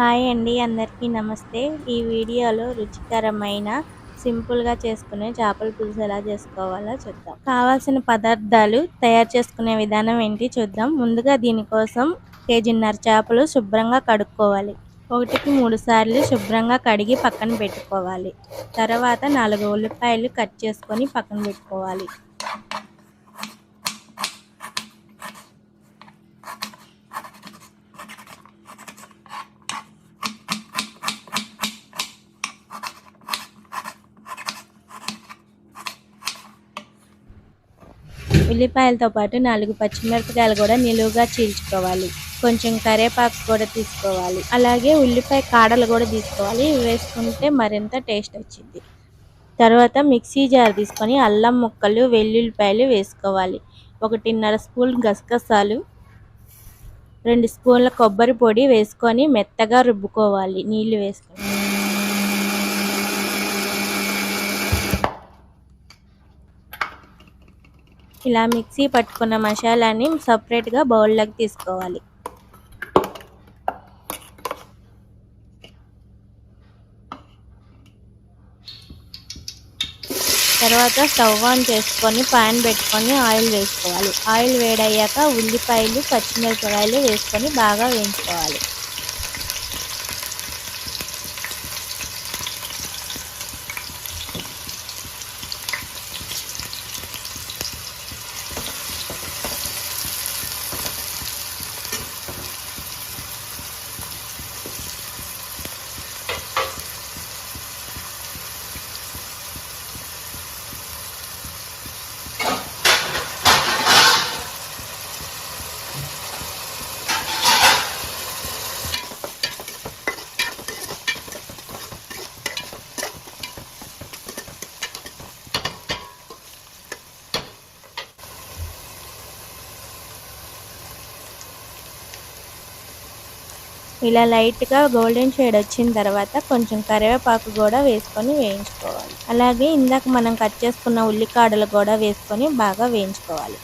Hi అండి అందరికీ నమస్తే. ఈ వీడియోలో రుచికరమైన సింపుల్గా చేసుకునే చేపల పులుసు ఎలా చేసుకోవాలో చూద్దాం. కావాల్సిన పదార్థాలు తయారు చేసుకునే విధానం ఏంటి చూద్దాం. ముందుగా దీనికోసం కేజీన్నర చేపలు శుభ్రంగా కడుక్కోవాలి. ఒకటికి మూడు సార్లు శుభ్రంగా కడిగి పక్కన పెట్టుకోవాలి. తర్వాత నాలుగు ఉల్లిపాయలు కట్ చేసుకొని పక్కన పెట్టుకోవాలి. ఉల్లిపాయలతో పాటు నాలుగు పచ్చిమిరపకాయలు కూడా నిలువుగా చీల్చుకోవాలి. కొంచెం కరివేపాకు కూడా తీసుకోవాలి. అలాగే ఉల్లిపాయ కాడలు కూడా తీసుకోవాలి. వేసుకుంటే మరింత టేస్ట్ వచ్చింది. తర్వాత మిక్సీ జార్ తీసుకొని అల్లం ముక్కలు వెల్లుల్లిపాయలు వేసుకోవాలి. ఒకటిన్నర స్పూన్ గసగసాలు రెండు స్పూన్ల కొబ్బరి పొడి వేసుకొని మెత్తగా రుబ్బుకోవాలి. నీళ్ళు వేసుకొని. ఇలా మిక్సీ పట్టుకున్న మసాలాని సపరేట్గా బౌల్లోకి తీసుకోవాలి. తర్వాత స్టవ్ ఆన్ చేసుకొని పాన్ పెట్టుకొని ఆయిల్ వేసుకోవాలి. ఆయిల్ వేడయ్యాక ఉల్లిపాయలు పచ్చిమిరపకాయలు వేసుకొని బాగా వేయించుకోవాలి. ఇలా లైట్గా గోల్డెన్ షేడ్ వచ్చిన తర్వాత కొంచెం కరివేపాకు కూడా వేసుకొని వేయించుకోవాలి. అలాగే ఇందాక మనం కట్ చేసుకున్న ఉల్లికాడలు కూడా వేసుకొని బాగా వేయించుకోవాలి.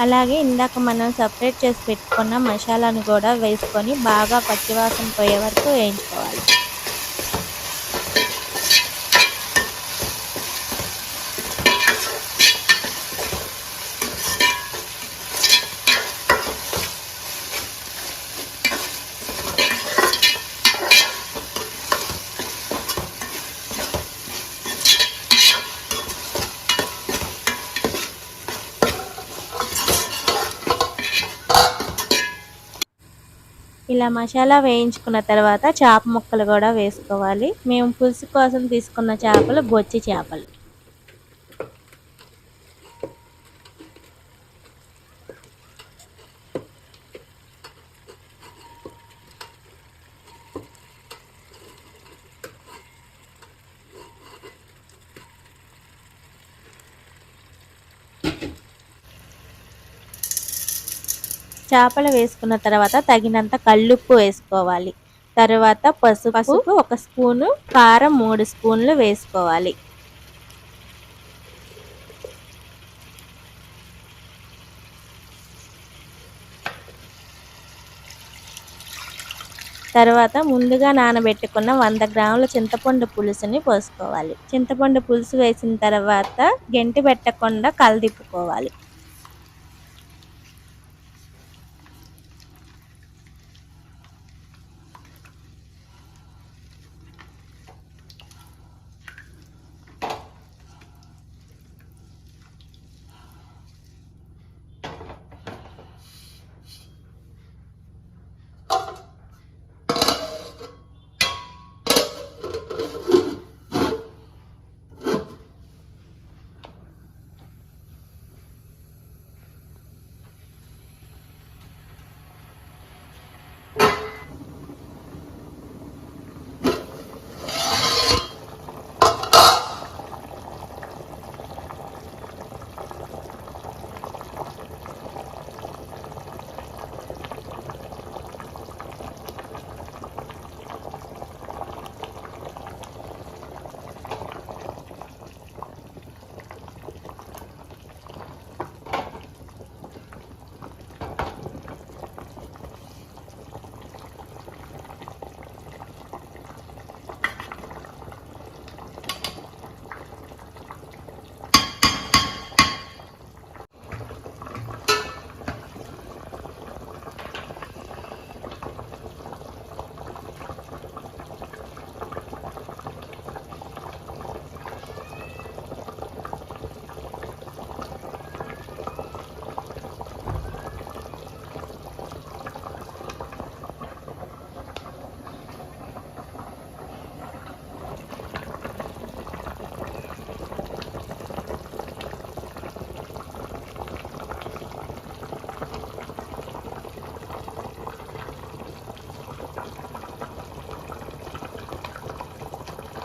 అలాగే ఇందాక మనం సపరేట్ చేసి పెట్టుకున్న మసాలాను కూడా వేసుకొని బాగా పచ్చివాసన పోయే వరకు వేయించుకోవాలి. ఇలా మసాలా వేయించుకున్న తర్వాత చేప ముక్కలు కూడా వేసుకోవాలి. మేము పులుసు కోసం తీసుకున్న చేపలు బొచ్చి చేపలు. చేపలు వేసుకున్న తర్వాత తగినంత కల్లుప్పు వేసుకోవాలి. తర్వాత పసుపు పసుపు. ఒక స్పూను కారం మూడు స్పూన్లు వేసుకోవాలి. తర్వాత ముందుగా నానబెట్టుకున్న వంద గ్రాముల చింతపండు పులుసుని పోసుకోవాలి. చింతపండు పులుసు వేసిన తర్వాత గెంటి పెట్టకుండా కలదిప్పుకోవాలి.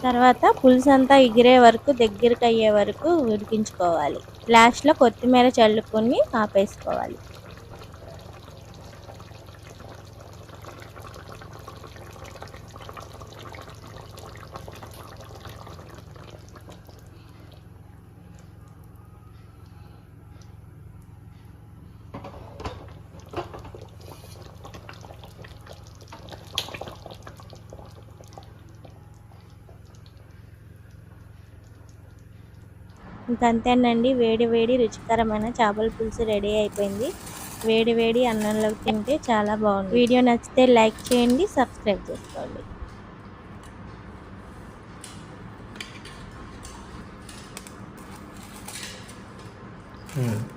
తర్వాత పులుసు అంతా ఎగిరే వరకు దగ్గరికి అయ్యే వరకు ఉడికించుకోవాలి. లాస్ట్లో కొత్తిమీర చల్లుకొని ఆపేసుకోవాలి. ఇంకంతేనండి వేడి వేడి రుచికరమైన చేపల పులుసు రెడీ అయిపోయింది. వేడి వేడి అన్నంలోకి తింటే చాలా బాగుంది. వీడియో నచ్చితే లైక్ చేయండి సబ్స్క్రైబ్ చేసుకోండి. Hmm.